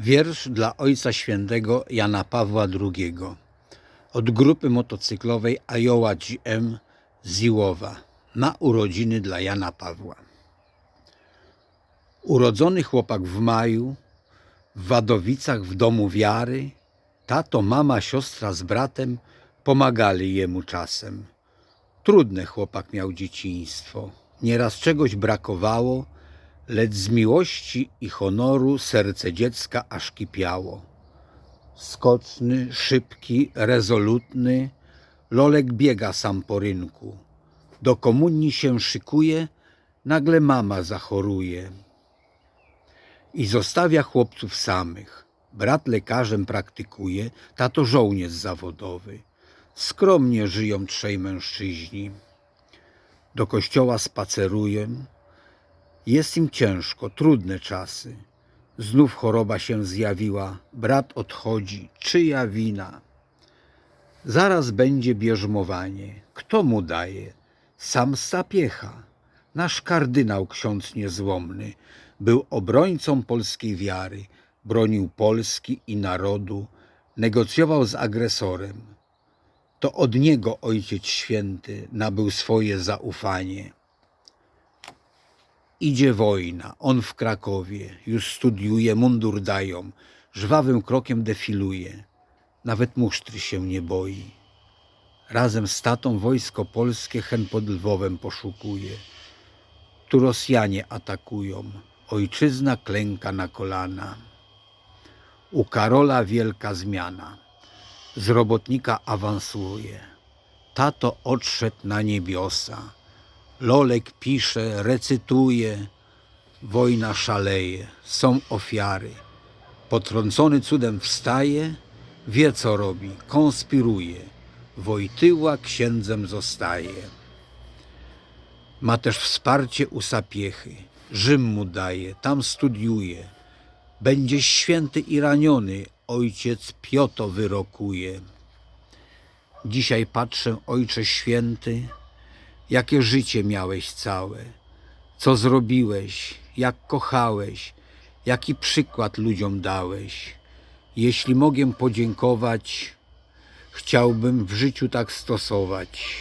Wiersz dla Ojca Świętego Jana Pawła II od grupy motocyklowej Iowa GM z Iłowa na urodziny dla Jana Pawła. Urodzony chłopak w maju, w Wadowicach w domu wiary, tato, mama, siostra z bratem pomagali jemu czasem. Trudne chłopak miał dzieciństwo, nieraz czegoś brakowało, lecz z miłości i honoru serce dziecka aż kipiało. Skoczny, szybki, rezolutny, Lolek biega sam po rynku. Do komunii się szykuje, nagle mama zachoruje. I zostawia chłopców samych. Brat lekarzem praktykuje, tato żołnierz zawodowy. Skromnie żyją trzej mężczyźni. Do kościoła spaceruję. Jest im ciężko, trudne czasy. Znów choroba się zjawiła, brat odchodzi, czyja wina? Zaraz będzie bierzmowanie. Kto mu daje? Sam sapiecha. Nasz kardynał, ksiądz niezłomny, był obrońcą polskiej wiary, bronił Polski i narodu, negocjował z agresorem. To od niego Ojciec Święty nabył swoje zaufanie. Idzie wojna, on w Krakowie, już studiuje, mundur dają, żwawym krokiem defiluje, nawet musztry się nie boi. Razem z tatą wojsko polskie hen pod Lwowem poszukuje. Tu Rosjanie atakują, ojczyzna klęka na kolana. U Karola wielka zmiana, z robotnika awansuje. Tato odszedł na niebiosa. Lolek pisze, recytuje, wojna szaleje, są ofiary. Potrącony cudem wstaje, wie co robi, konspiruje. Wojtyła księdzem zostaje. Ma też wsparcie u sapiechy, Rzym mu daje, tam studiuje. Będzie święty i raniony, ojciec Pioto wyrokuje. Dzisiaj patrzę, ojcze święty, jakie życie miałeś całe, co zrobiłeś, jak kochałeś, jaki przykład ludziom dałeś. Jeśli mogę podziękować, chciałbym w życiu tak stosować.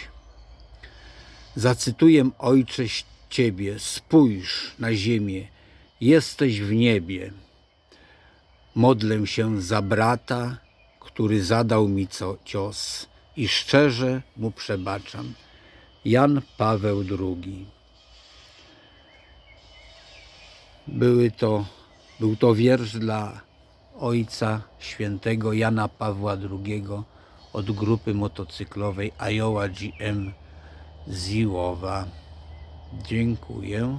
Zacytuję Ojcze Ciebie, spójrz na ziemię, jesteś w niebie. Modlę się za brata, który zadał mi co cios i szczerze mu przebaczam. Jan Paweł II. Były to, był to wiersz dla ojca świętego Jana Pawła II od grupy motocyklowej Iowa GM z Iłowa. Dziękuję.